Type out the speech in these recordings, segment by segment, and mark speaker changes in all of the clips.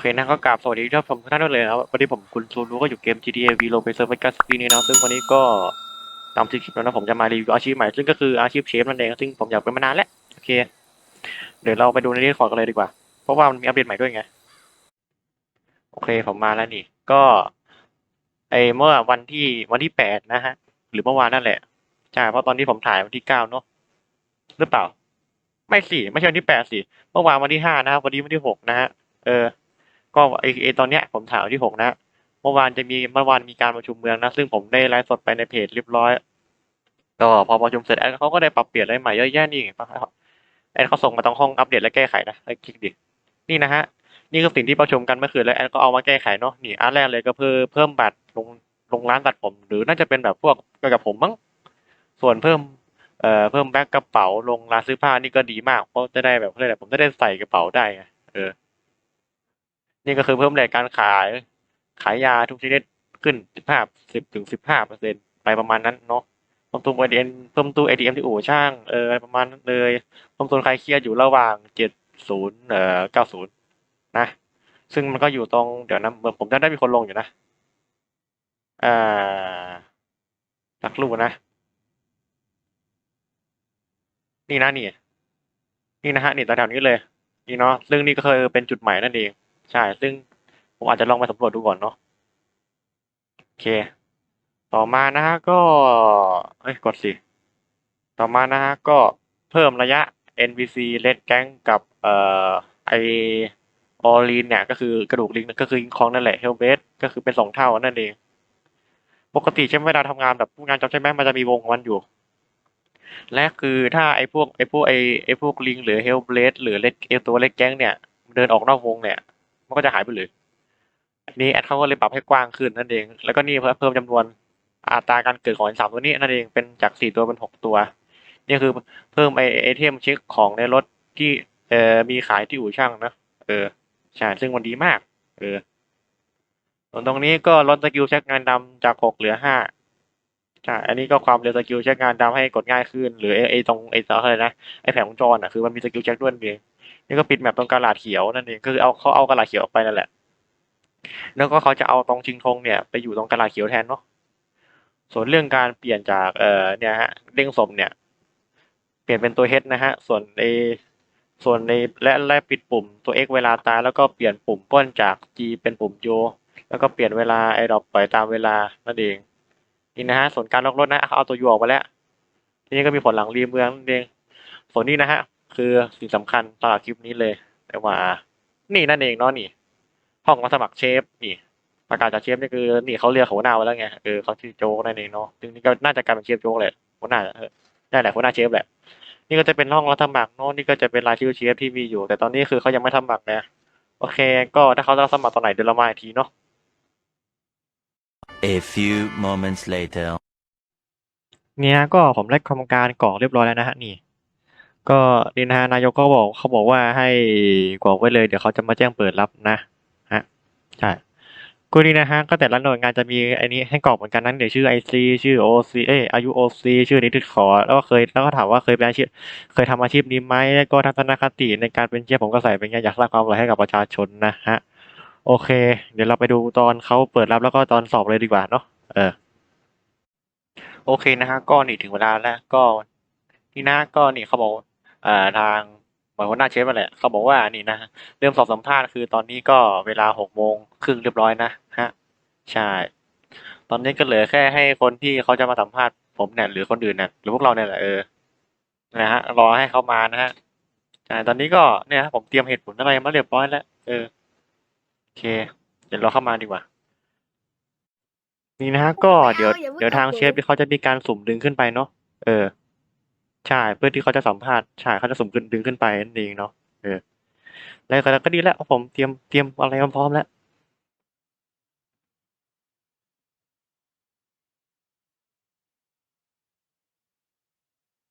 Speaker 1: เคนะก็กราบสวัสดีท่านผู้ชมทุกท่านด้วยเลยนะครับวันนี้ผมคุณซูรู้ก็อยู่เกม GTA V โลเปเซอร์เวกัสปีนี้นะซึ่งวันนี้ก็ตามที่คลิปแล้วนะผมจะมารีวิวอาชีพใหม่ซึ่งก็คืออาชีพเชฟนั่นเองซึ่งผมอยากเป็นมานานแล้วโอเคเดี๋ยวเราไปดูในนี้ก่อนกันเลยดีกว่า เพราะว่ามันมีอัปเดตใหม่ด้วยไงโอเคผมมาแล้วนี่ ก็ไอเมื่อวันที่วันที่แปดนะฮะ หรือเมื่อวานนั่นแหละใช่เพราะตอนที่ผมถ่ายวันที่เก้าเนาะหรือเปล่า ไม่สิไม่ใช่วันที่แปดสิเมื่อวานวันที่ห้านะครับวันนี้วันที่หกนะฮะเออ ก็ไอไอตอนเนี้ยผมถายวันที่หกนะเมื่อวานจะมีเมื่อวานมีการประชุมเมืองนะ ซึ่งผมได้ไลฟ์สดไปในเพจเรียบร้อย ก็พอประชุมเสร็จแอดเขาก็ได้ปรับเปลี่ยนอะไรใหม่เยอะแยะนี่แอดเขาส่งมาตรงห้องอัปเดตและแก้ไขนะไอคลิกดินี่นะฮะนี่คือสิ่งที่ประชุมกันเมื่อคืนแล้วแอดก็เอามาแก้ไขเนาะนี่อันแรกเลยก็เพิ่มเพิ่มบัตรลงลงร้านตัดผม หรือน่าจะเป็นแบบพวกเกี่ยวกับผมมั้งส่วนเพิ่มเอ่อเพิ่มแบ็คกระเป๋าลงร้านซื้อผ้านี่ก็ดีมากเพราะจะได้แบบเขาเรียกอะไรผมจะได้ใส่กระเป๋าได้ไงเออ นี่ก็คือเพิ่มแรงการขาย ขายยาทุกชนิดขึ้นสิบห้าสิบถึงสิบห้าเปอร์เซ็นไปประมาณนั้นเนาะเพิ่มตู้ ATM เพิ่มตู้ ATM ที่อู่ช่างเออประมาณนั้นเลยเพิ่มตัวใครเครียดอยู่ระหว่างเจ็ดศูนย์เอ่อเก้าศูนย์นะ ซึ่งมันก็อยู่ตรงเดี๋ยวนะเมื่อผมจะได้มีคนลงอยู่นะอ่าสักรูนะ นี่นะนี่ นี่นะฮะนี่แถวนี้เลย นี่เนาะซึ่งนี่ก็เคือเป็นจุดใหม่นั่นเอง ใช่ ซึ่งผมอาจจะลองไปสำรวจดูก่อนเนาะโอเค ต่อมานะฮะก็ เอ้ยกดสิ ต่อมานะฮะก็เพิ่มระยะ NPC Red Gang กับเอ่อไอออลีนเนี่ยก็คือกระดูกลิงก็คือยิงของนั่นแหละเฮลเบสก็คือเป็นสองเท่านั่นเอง ปกติใช้เวลาทำงานแบบงานจอบใช่ไหมมันจะมีวงของมันอยู่ และคือถ้าไอพวกไอพวกไอไอพวกลิงหรือเฮลเบลดหรือเล็กเอตัวเล็กแก๊งเนี่ย เดินออกนอกวงเนี่ย มันก็จะหายไปเลยอันนี้แอดเขาก็เลยปรับให้กว้างขึ้นนั่นเอง แล้วก็นี่เพิ่มเพิ่มจำนวนอัตราการเกิดของไอ้สามตัวนี้นั่นเองเป็นจากสี่ตัวเป็นหกตัว นี่คือเพิ่มไอไอเทมเช็คของในรถที่เอ่อมีขายที่อู่ช่างนะเออใช่ซึ่งมันดีมาก เออส่วนตรงนี้ก็ลดสกิลเช็คงานดำจากหกเหลือห้าใช่อันนี้ก็ความเร็วสกิลเช็คงานดำให้กดง่ายขึ้น หรือไอไอตรงไอ้ตัวอะไรนะไอแผงวงจรอะคือมันมีสกิลเช็คด้วยนั่นเอง นี่ก็ปิดแมปตรงกระดาษเขียวนั่นเองก็คือเอาเขาเอากระดาษเขียวออกไปนั่นแหละ แล้วก็เขาจะเอาตรงชิงธงเนี่ยไปอยู่ตรงกระดาษเขียวแทนเนาะส่วนเรื่องการเปลี่ยนจากเอ่อเนี่ยฮะเด้งสมเนี่ย เปลี่ยนเป็นตัว H นะฮะส่วนในส่วนในและและปิดปุ่มตัว X เวลาตายแล้วก็เปลี่ยนปุ่มป้นจาก G เป็นปุ่มโยแล้วก็เปลี่ยนเวลาไอ้ดอกปล่อยตามเวลานั่นเองนี่นะฮะส่วนการล็อกรถนะเอาตัวยูออกไปแล้ว ทีนี้ก็มีผลหลังรีเมืองนั่นเองส่วนนี้นะฮะ คือสิ่งสำคัญตลอดคลิปนี้เลย แต่ว่า นี่นั่นเองเนาะนี่ห้องรับสมัครเชฟนี่ ประกาศจากเชฟนี่คือนี่เขาเรียกหัวหน้าไว้แล้วไงเออเขาชื่อโจ๊กนั่นเองเนาะซึ่งนี่ก็น่าจะกลายเป็นเชฟโจ๊กแหละหัวหน้าเออได้แหละหัวหน้าเชฟแหละนี่ก็จะเป็นห้องรับสมัครเนาะนี่ก็จะเป็นรายชื่อเชฟที่มีอยู่ แต่ตอนนี้คือเขายังไม่ทำสมัครนะโอเค ก็ถ้าเขาจะรับสมัครตอนไหนเดี๋ยวเรามาอีกทีเนาะ
Speaker 2: A few moments later.
Speaker 1: นี่นะก็ผมได้ทำการกรอกเรียบร้อยแล้วนะฮะนี่ ก็นี่นะฮะนายกก็บอกเขาบอกว่าให้กรอกไว้เลยเดี๋ยวเขาจะมาแจ้งเปิดรับนะฮะใช่กูนี่นะฮะก็แต่ละหน่วยงานจะมีไอ้นี้ให้กรอกเหมือนกันนั้นเดี๋ยวชื่อไอซีชื่อโอซีเอยอายุโอซีชื่อนิติขอ แล้วก็เคยแล้วก็ถามว่าเคยเป็นอาชีพเคยทำอาชีพนี้ไหมแล้วก็ทัศนคติในการเป็นเชฟผมก็ใส่เป็นไงอยากสร้างความอร่อยให้กับประชาชนนะฮะโอเค เดี๋ยวเราไปดูตอนเขาเปิดรับแล้วก็ตอนสอบเลยดีกว่าเนาะเออโอเคนะฮะก็นี่ถึงเวลาแล้วก็นี่นะก็นี่เขาบอก อ่าทางหมือนหัวหน้าเชฟมาแหละเขาบอกว่านี่นะเริ่มสอบสัมภาษณ์คือตอนนี้ก็เวลาหกโมงครึ่งเรียบร้อยนะฮะใช่ตอนนี้ก็เหลือแค่ให้คนที่เขาจะมาสัมภาษณ์ผมเนี่ยหรือคนอื่นเนี่ยหรือพวกเราเนี่ยแหละเออนะฮะรอให้เขามานะฮะใช่ตอนนี้ก็เนี่ยฮะผมเตรียมเหตุผลอะไรมาเรียบร้อยแล้วเออโอเค เดี๋ยวเราเข้ามาดีกว่า นี่นะฮะก็เดี๋ยว
Speaker 3: เดี๋
Speaker 1: ยวทางเชฟเขาจะมีการสุ่มดึงขึ้นไปเนาะเออ ใช่ เพื่อที่เขาจะสัมภาษณ์ใช่เขาจะสุ่มขึ้นดึงขึ้นไปนั่นเองเนาะเออแล้วก็ก็ดีแล้วผมเตรียมเตรียมอะไรมาพร้อมแล้ว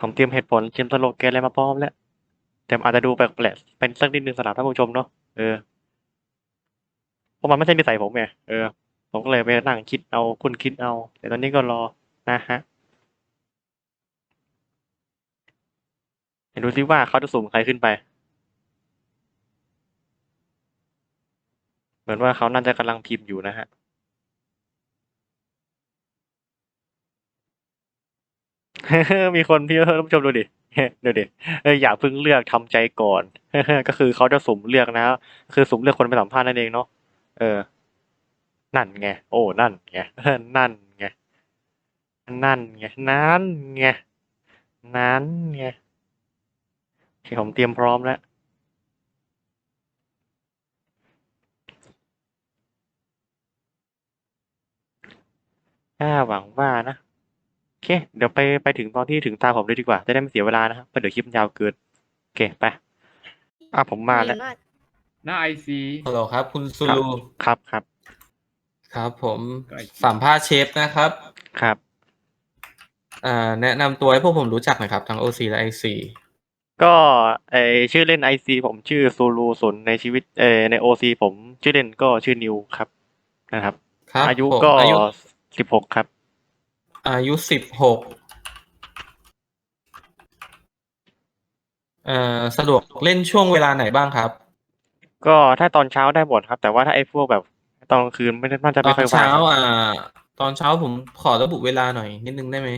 Speaker 1: ผมเตรียมเหตุผลเตรียมสโลแกนอะไรมาพร้อมแล้วแต่อาจจะดูแปลกๆเป็นสักนิดนึงสำหรับท่านผู้ชมเนาะเออเพราะมันไม่ใช่นิสัยผมไงเออผมก็เลยไปนั่งคิดเอาคุณคิดเอา แต่ตอนนี้ก็รอนะฮะ ดูซิว่าเขาจะสุ่มใครขึ้นไป เหมือนว่าเขาน่าจะกำลังพิมพ์อยู่นะฮะ มีคนพี่ท่านผู้ชมดูดิดูดิเอยอย่าเพิ่งเลือกทำใจก่อน ก็คือเขาจะสุ่มเลือกนะ คือสุ่มเลือกคนไปสัมภาษณ์นั่นเองเนาะ เออ นั่นไง โอ้ นั่นไงนั่นไง นั่นไง นั่นไง นั่นไง ผมเตรียมพร้อมแล้วอ่าหวังว่านะ โอเค เดี๋ยวไปไปถึงตอนที่ถึงตาผมเลยดีกว่า จะได้ไม่เสียเวลานะครับเพราะเดี๋ยวคลิปมันยาวเกิน โอเค ไป อะผมมาแล้ว
Speaker 3: หน้าไอซี
Speaker 4: ฮัลโหลครับ คุณซู
Speaker 1: ครับ
Speaker 4: ลู
Speaker 1: ครับครับ
Speaker 4: ครับผมสัมภาษณ์เชฟนะครับ
Speaker 1: ครับ
Speaker 4: อ่า แนะนำตัวให้พวกผมรู้จักหน่อยครับ ทั้ง OC และ IC
Speaker 1: ก็ไอชื่อเล่นไอซีผมชื่อซูรูส่วนในชีวิตเออในโอซีผมชื่อเล่นก็ชื่อนิวครับนะครับ
Speaker 4: ครับ
Speaker 1: อายุ
Speaker 4: ผม
Speaker 1: ก็
Speaker 4: อายุ
Speaker 1: สิบหกครับ
Speaker 4: อายุสิบหกเอ่อสะดวกเล่นช่วงเวลาไหนบ้างครับ
Speaker 1: ก็ถ้าตอนเช้าได้หมดครับ แต่ว่าถ้าไอ้พวกแบบตอนกลางคืนไม่ได้น่าจะ
Speaker 4: ต
Speaker 1: ไม่
Speaker 4: อน
Speaker 1: ค่อยว่าง
Speaker 4: เช้า
Speaker 1: ครับ
Speaker 4: อ่า ตอนเช้าผมขอระบุเวลาหน่อยนิดนึงได้ไหม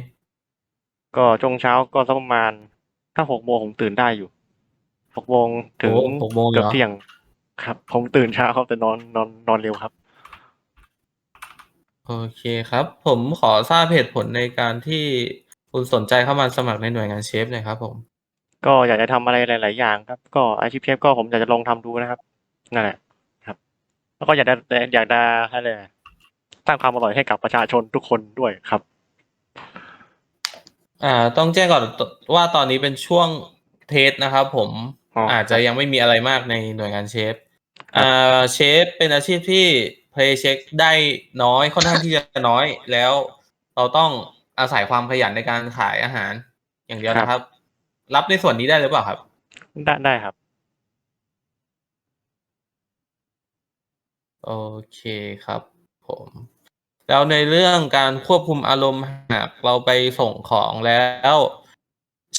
Speaker 1: ก็ช่วงเช้าก็สักประมาณ ถ้าหกโมงผมตื่นได้อยู่หกโมงถึง
Speaker 4: โอ้หกโมงเหรอ
Speaker 1: เกือบเที่ยง ครับ ผมตื่นเช้าครับแต่นอนนอนนอนเร็วครับ
Speaker 4: โอเคครับ ผมขอทราบเหตุผลในการที่คุณสนใจเข้ามาสมัครในหน่วยงานเชฟหน่อยครับผม
Speaker 1: ก็อยากจะทำอะไรหลาย ๆ อย่างครับ ก็อาชีพเชฟก็ผมอยากจะลองทำดูนะครับนั่นแหละครับ แล้วก็อยากจะอยากจะอะไรนะสร้างความอร่อยให้กับประชาชนทุกคนด้วยครับ
Speaker 4: อ่า ต้องแจ้งก่อนว่าตอนนี้เป็นช่วงเทสนะครับผม
Speaker 1: อ๋ออ
Speaker 4: อาจจะยังไม่มีอะไรมากในหน่วยงานเชฟ
Speaker 1: ครับ
Speaker 4: อ่าเชฟเป็นอาชีพที่เพลย์เช็คได้น้อยค่อนข้างที่จะน้อยแล้วเราต้องอาศัยความขยันในการขายอาหาร อย่างเดียวนะครับ รับในส่วนนี้ได้หรือเปล่าครับ
Speaker 1: ได้ได้ครับ
Speaker 4: โอเคครับผม แล้วในเรื่องการควบคุมอารมณ์หากเราไปส่งของแล้ว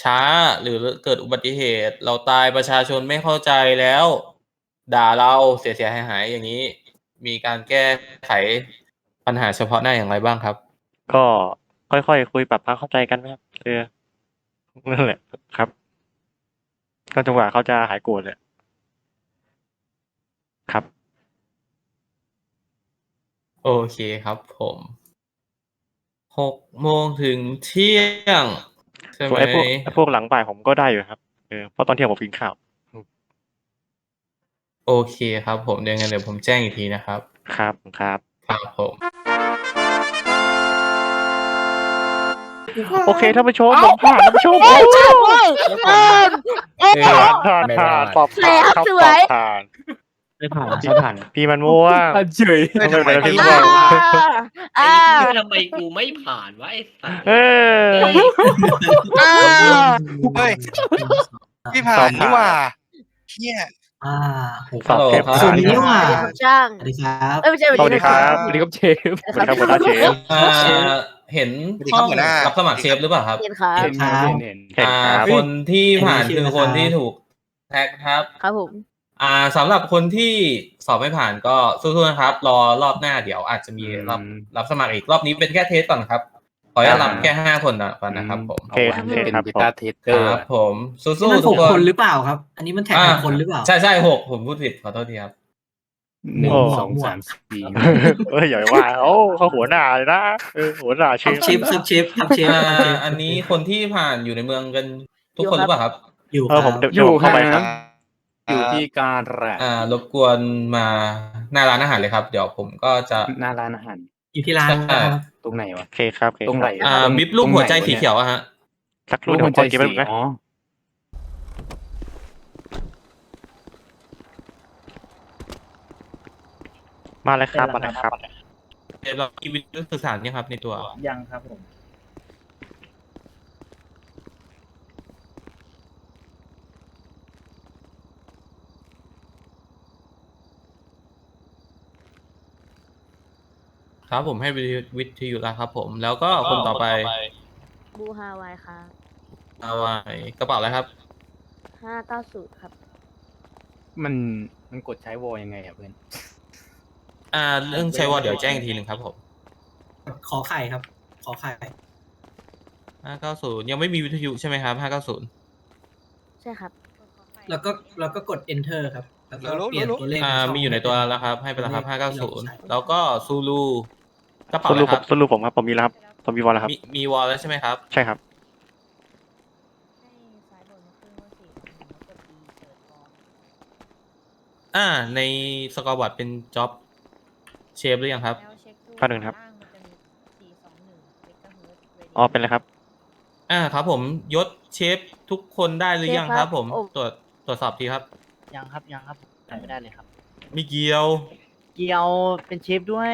Speaker 4: ช้าหรือเกิดอุบัติเหตุ เราตายประชาชนไม่เข้าใจแล้ว ด่าเราเสียเสียหายหายอย่างนี้ มีการแก้ไขปัญหาเฉพาะหน้าอย่างไรบ้างครับ
Speaker 1: ก็ค่อยๆคุยปรับความเข้าใจกันครับเออนั่นแหละครับ ก็จังหวะเขาจะหายโกรธเลยครับ
Speaker 4: โอเคครับผมหกโมงถึงเที่ยงใช่ไห
Speaker 1: ส่
Speaker 4: ม
Speaker 1: วนไอ้พวกไอ้พวกหลังบ่ายผมก็ได้อยู่ครับเออเพราะตอนเที่ยงผมกินข้าว
Speaker 4: โอเคครับ ผมเดี๋ยวงั้นเดี๋ยวผมแจ้งอีกทีนะครับ
Speaker 1: ครับครับ
Speaker 4: ครับผม
Speaker 1: โอเคท่านผู้ชมผมผ่านท่านผู้ชม
Speaker 5: เอ้ยจับเว้ยเออเอ้ย
Speaker 1: ผ่านผ่านผ่านสอบผ่านครับ
Speaker 5: ส
Speaker 1: ส
Speaker 5: ว
Speaker 1: อยบผ่าน
Speaker 6: ไม่ผ่านไม่ผ่าน
Speaker 1: พี่มันม่วง
Speaker 3: เฉย
Speaker 1: ไม่เป็นไรพี่
Speaker 5: อ่า
Speaker 1: ม่วง
Speaker 5: อ่า
Speaker 6: ไอ้เหี้ยทำไมกูไม่ผ่านวะไอ้สัส
Speaker 1: เออ
Speaker 5: อ่า
Speaker 7: เฮ้ยพี่ผ่า
Speaker 1: สอนบผ่าน
Speaker 7: นี่หว่าเฮีย
Speaker 8: อ่าโห
Speaker 1: สอบเทป
Speaker 4: ฮัลโหลครับ
Speaker 8: สวัสดีนี่หว่า
Speaker 5: ช่าง
Speaker 8: สวัสดีครับ
Speaker 5: เอ้ยไม่ใช่
Speaker 1: สวัสดีครับ
Speaker 3: สวัสดีครับเชฟ
Speaker 1: สวัสดีครับหัวหน้าเชฟ
Speaker 4: อ่าเห็นห้องรับสมัครเชฟหรือเปล่าครับ
Speaker 5: เห็นครับ
Speaker 3: เห็นเห็นเห็น
Speaker 1: เห็น
Speaker 4: อ่า
Speaker 1: ครับ
Speaker 4: คนที่ผ่านคือคนที่ถูกแท็กครับ
Speaker 5: ครับผม
Speaker 4: อ่าสำหรับคนที่สอบไม่ผ่านก็สู้ๆนะครับ รอรอบหน้าเดี๋ยวอาจจะมีรับรับสมัครอีกรอบนี้เป็นแค่เทสก่อนครับ ขออนุญาตรับแค่ห้าคนก่อนนะครับผม
Speaker 1: โอเคโอเคครับ
Speaker 3: เป็น
Speaker 1: ผม
Speaker 3: ตาเทสเตอ
Speaker 4: ค
Speaker 3: ร์
Speaker 4: รับผมสู้
Speaker 8: นี่มัน
Speaker 4: ๆ
Speaker 8: ห
Speaker 4: ทุก
Speaker 8: ก
Speaker 4: ค
Speaker 8: คน
Speaker 4: น
Speaker 8: หรือเปล่าครับ อันนี้มันแท็ก
Speaker 4: อ่า
Speaker 8: หกคนหรือเปล่า
Speaker 4: ใช่ใช่หกผมพูดผิดขอโทษทีครับ
Speaker 3: หนึ่ง
Speaker 1: โอ้
Speaker 3: สองสามสี่
Speaker 1: เอ้ยอย่าไปว่าโอ้เขาหัวหน้าเลยนะเออหัวหน้าเช
Speaker 8: ทับ
Speaker 1: ฟ
Speaker 8: เชฟทับเชฟทับเชฟ
Speaker 4: อ่า
Speaker 8: ทับเชฟ
Speaker 4: อันนี้คนที่ผ่านอยู่ในเมืองกันทุกคนหรือเปล่าครับ
Speaker 8: อยู่
Speaker 1: เออ
Speaker 8: ค
Speaker 1: ผ
Speaker 8: รั
Speaker 1: ม
Speaker 8: บ
Speaker 1: เดี๋ยวเดี๋ยวผมเข้าไปครับ
Speaker 3: อยู่ที่การแรก
Speaker 4: อ่ารบกวนมาหน้าร้านอาหารเลยครับ เดี๋ยวผมก็จะ
Speaker 3: หน้าร้านอาหาร
Speaker 8: อยู่ที่ร้าน
Speaker 4: ใช่
Speaker 8: ครับ
Speaker 3: ตรงไหนวะ
Speaker 1: โอเคครับโอเค
Speaker 3: ตรงไหน
Speaker 1: คบ
Speaker 4: อ่าบิบรูปหัวใจสีเขียวอะฮะ
Speaker 1: สักครู่
Speaker 3: รูป
Speaker 1: เดี๋ยว
Speaker 3: หั
Speaker 1: ผ
Speaker 3: ว
Speaker 1: ม
Speaker 3: ใจ
Speaker 1: ขอกินแป๊บ
Speaker 3: สี
Speaker 1: นึงนะ
Speaker 3: อ๋อ
Speaker 1: มาเลยครับมาเลยครับ
Speaker 4: เดี๋ยวเรามีวิทยุสื่อสารเนี่ยครับในตัว
Speaker 6: ยังครับผม
Speaker 4: ครับผมให้วิทยุวิทยุแล้วครับผม แล้วก็คนต่อไป
Speaker 5: บูฮาวายครับ
Speaker 4: เอาไว้กระเป๋าอะไรครับ
Speaker 5: ห้าเก้าศูนย์ครับ
Speaker 3: มันมันกดใช้วอลยังไงอะเพื่อน
Speaker 4: อ่า เรื่องใช้วอลเดี๋ยวแจ้งอีกทีหนึ่งครับผม
Speaker 8: ขอไข่ครับ ขอไข่
Speaker 4: ห้าเก้าศูนย์ยังไม่มีวิทยุใช่ไหมครับห้าเก้าศูนย์
Speaker 5: ใช่ครับ
Speaker 8: แล้วก็แล้วก็กด enter ครับแล้วก็เปลี่ยนตัวเลข
Speaker 4: อ่า
Speaker 8: เข้า
Speaker 4: มีอยู่ในตัวแล้วครับ ให้ไปแล้วครับห้าเก้าศูนย์แล้วก็ซูลู กระเป๋า
Speaker 1: สรุป
Speaker 4: นะ
Speaker 1: ผ
Speaker 4: ครั
Speaker 1: ม
Speaker 4: บ
Speaker 1: สรุปผมครับผมมีแล้วครับผมมีวอลแล้วครับ
Speaker 4: มีมีวอลแล้วใช่ไหมครับ
Speaker 1: ใช่ครับ
Speaker 4: อ่า ในสกอร์บอร์ดเป็นจ็อบเชฟหรือยังครับ
Speaker 1: แป๊บนึงนะครับอ๋อเป็นเลยครับ
Speaker 4: อ่าครับผมยศเชฟทุกคนได้หรือยัง
Speaker 5: เชฟ
Speaker 4: ค
Speaker 5: ครั
Speaker 4: รับบผม
Speaker 5: โอ้
Speaker 4: ตรวจตรวจสอบทีครับ
Speaker 9: ยังครับยังครับถ่ายไม่ได้เลยครับ
Speaker 4: มีเกียว
Speaker 9: เกียวเป็นเชฟด้วย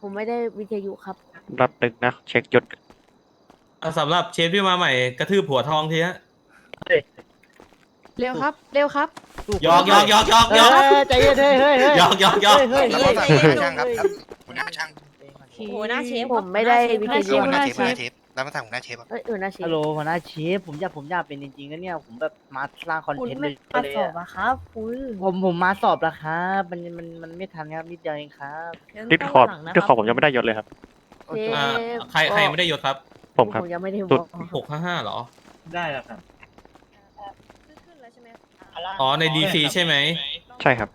Speaker 5: ผมไม่ได้วิทยุครับ
Speaker 1: รับตึกนะ เช็คยศ
Speaker 4: อะสำหรับเชฟที่มาใหม่กระทืบหัวทองทีฮะ
Speaker 5: เร็วครับ เร็วครับ
Speaker 4: หยอกหยอกหยอกหยอก
Speaker 9: เอ
Speaker 4: หยอก
Speaker 9: อใจเย็นเฮ้ยเฮ้ยเฮ้ย
Speaker 4: หยอกหยอกหยอก
Speaker 9: เฮ้ย
Speaker 7: แล้ว
Speaker 9: เฮ้
Speaker 7: ก็
Speaker 9: ย
Speaker 7: สั่ง
Speaker 9: เฮ้ย
Speaker 7: หัวหน้าช่างครับครับหัวหน้าช่าง
Speaker 5: โหัวหน้าเชฟ
Speaker 10: ผ
Speaker 5: ผมไม่ได้วิท
Speaker 7: เอ
Speaker 5: ยุ
Speaker 7: อหัวหน้า
Speaker 5: นะ
Speaker 7: เชฟ หัวหน้าเชฟแล้วมาสั่งหัวหน้าเชฟอะ
Speaker 5: เอ้ยหัวหน้าเชฟ
Speaker 9: ฮัลโหลหัวหน้าเชฟผมอยากผมอยากเป็นจริงๆนะเนี่ยผมแบบมาสร้างคอน
Speaker 5: คุณ
Speaker 9: เทนต์
Speaker 5: ไม่
Speaker 9: เลย
Speaker 5: มา
Speaker 9: เลย
Speaker 5: สอบ
Speaker 9: อะ
Speaker 5: อะครับคุณ
Speaker 9: ผมผมมาสอบแล้วครับมันมันมันไม่ทันครับนิดเดียวเองครับ
Speaker 1: ดิสคอร์ดดิสคอร์ดผมยังไม่ได้ยศเลยครับ
Speaker 5: เชฟ
Speaker 4: อ่าใครใครไม่ได้ยศครับ
Speaker 1: ผมครับ
Speaker 5: ผมยังไม่ได้
Speaker 1: สุ
Speaker 5: บ
Speaker 1: ด
Speaker 5: อก
Speaker 4: หกห้าห้าเหรอ
Speaker 3: ได้แล้วครับ
Speaker 4: อ๋อ ในดีซีใช่ไหม
Speaker 1: ใช่ครับ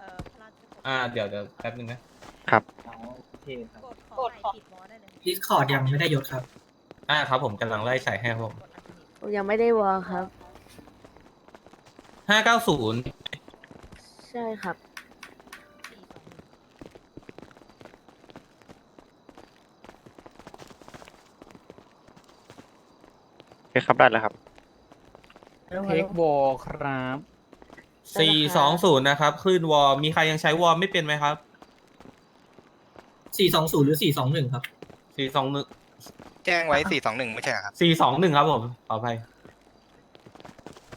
Speaker 4: อ่า เดี๋ยวเดี๋ยวแป๊บนึงนะ
Speaker 9: อ๋อโอเคครับ
Speaker 8: ดิสคอร์ดยังไม่ได้ยศครับ
Speaker 4: อ่าครับผมกำลังไล่ใส่ให้ครับผม
Speaker 5: ผมยังไม่ได้วอลครับ
Speaker 4: ห้าเก้าศูนย์
Speaker 5: ใช่ครับ
Speaker 1: โอเคครับได้แล้วครับ
Speaker 3: เทควอลครับ
Speaker 4: สี่สองศูนย์นะครับ คลื่นวอลมีใครยังใช้วอลไม่เป็นไหมครับ
Speaker 8: 420หรือ421ครับ
Speaker 4: สี่สองหนึ่ง
Speaker 7: แจ้งไว้สี่สองหนึ่งไม่ใช่เหรอครับ
Speaker 4: สี่สองหนึ่งครับผมขออภัย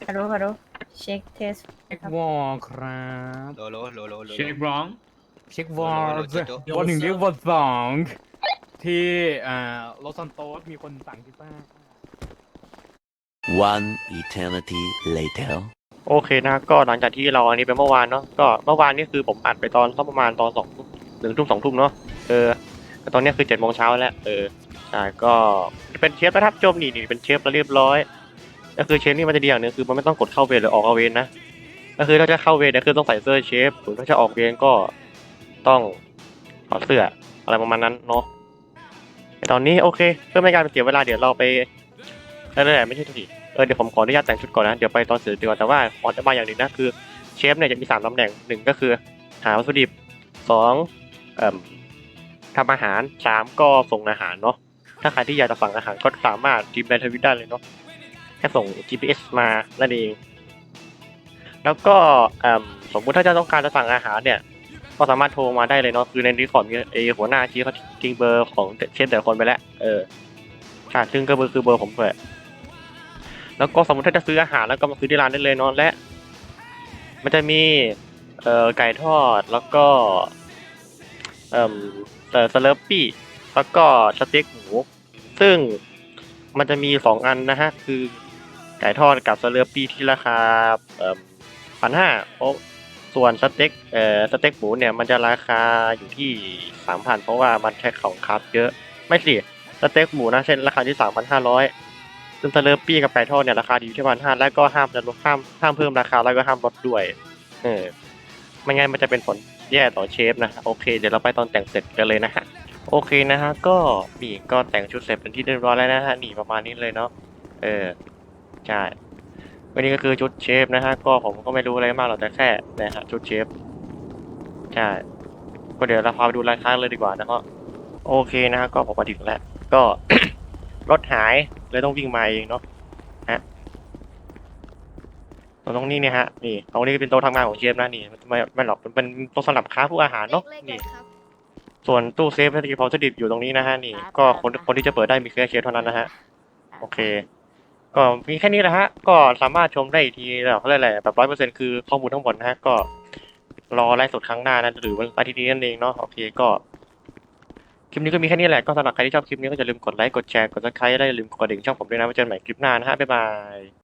Speaker 5: ฮัลโหลฮัลโหลเช็คเทส
Speaker 3: เทควอลครับ
Speaker 7: โลโลโลโลโล
Speaker 3: เช็คร้องเช็ควอล
Speaker 7: โลโลโลโลโล
Speaker 3: วันหนึ่งเรียกว่าสองที่อ่าโลซันโตสมีคนสั่งพิซซ่า
Speaker 2: One eternity later.
Speaker 1: โอเคนะก็หลังจากที่เราอันนี้ไปเมื่อวานเนาะก็เมื่อวานนี่คือผมอัดไปตอนสักประมาณตอนสองหนึ่งทุ่มสองทุ่มเนาะเออแต่ตอนเนี้ยคือเจ็ดโมงเช้าแล้วเออ ใช่ก็เป็นเชฟประทับจมนี่นี่เป็นเชฟแล้วเรียบร้อยก็คือเชฟนี่มันจะดีอย่างหนึงคือมันไม่ต้องกดเข้าเวรหรือออกเอาเวรนะก็คือถ้าจะเข้าเวรเนี่ยคือต้องใส่เสื้อเชฟหรือถ้าจะออกเวรก็ต้องถอดเสื้ออะไรประมาณนั้นเนาะแต่ตอนนี้โอเค เพื่อไม่ให้การเสียเวลาเดี๋ยวเราไปเออไม่ใช่ทุกทีเออเดี๋ยวผมขออนุญาตแต่งชุดก่อนนะเดี๋ยวไปตอนเสร็จดีกว่าแต่ว่าขอจะมาอย่างหนึ่งนะคือเชฟเนี่ยจะมีสามตำแหน่งหนึ่งก็คือหาวัตถุดิบสองเอ่มทำอาหารสามก็ส่งอาหารเนาะ ถ้าใครที่อยากจะสั่งอาหารก็สามารถทีมในทวิตได้เลยเนาะแค่ส่ง GPS มานั่นเอง แล้วก็สมมุติถ้าจะต้องการจะสั่งอาหารเนี่ย ก็สามารถโทรมาได้เลยเนาะคือในรีคอร์ดมีเอหัวหน้าชี้เขาทิ้งเบอร์ของเชฟแต่คนไปแล้วเออใช่ซึ่งก็เบอร์คือเบอร์ผมด้วยแล้วก็สมมติถ้าจะซื้ออาหารแล้วก็มาซื้อที่ร้านได้เลยเนาะและ มันจะมีเอ่อไก่ทอดแล้วก็เอ่อเอ่อสเลอร์ปี้ แล้วก็สเต็กหมู ซึ่งมันจะมีสองอันนะฮะ คือไก่ทอดกับสเลอร์ปี้ที่ราคาพันห้าส่วนสเต็กเอ่อสเต็กหมูเนี่ยมันจะราคาอยู่ที่สามพันเพราะว่ามันใช้ของคาร์บเยอะไม่สิสเต็กหมูนะเช่นราคาที่สามพันห้าร้อยซึ่งสเลอร์ปี้กับไก่ทอดเนี่ยราคาดีอยู่ที่ประมาณห้าแล้วก็ห้ามจะลดห้ามห้ามเพิ่มราคาแล้วก็ห้ามลดด้วยเออไม่งั้นมันจะเป็นผลแย่ต่อเชฟนะโอเค เดี๋ยวเราไปตอนแต่งเสร็จกันเลยนะฮะ โอเคนะฮะ ก็นี่ก็แต่งชุดเสร็จเป็นที่เรียบร้อยแล้วนะฮะหนีประมาณนี้เลยเนาะเออใช่วันนี้ก็คือชุดเชฟนะฮะก็ผมก็ไม่รู้อะไรมากหรอกแต่แค่นะฮะชุดเชฟใช่ก็เดี๋ยวเราพาไปดูร้านค้าเลยดีกว่านะครับโอเคนะฮะก็ผมมาถึงแล้วก็รถหายเลยต้องวิ่งมาเองเนาะฮะตรงนี้เนี่ยฮะนี่ตรงนี้ก็เป็นโต๊ะทำงานของเชฟนะนี่ไม่ไม่หรอกมันเป็นโต๊ะสำหรับค้าผู้อาหารเนาะนี่ ส่วนตู้เซฟและตะกี้พอสดิบอยู่ตรงนี้นะฮะนี่ ก็คนคนที่จะเปิดได้มีแค่เชฟเท่านั้นนะฮะโอเค ก็มีแค่นี้แหละฮะ ก็สามารถชมได้อีกทีแบบเขาเรียกอะไรแบบร้อยเปอร์เซ็นต์คือข้อมูลทั้งหมดนะฮะก็รอไลฟ์สดครั้งหน้านะหรือวันอาทิตย์นี้นั่นเองเนาะโอเคก็คลิปนี้ก็มีแค่นี้แหละก็สำหรับใครที่ชอบคลิปนี้ก็อย่าลืมกดไลค์กดแชร์กดซับสไครต์และอย่าลืมกดกระดิ่งช่องผมด้วยนะไว้เจอกันใหม่คลิปหน้านะฮะบ๊ายบาย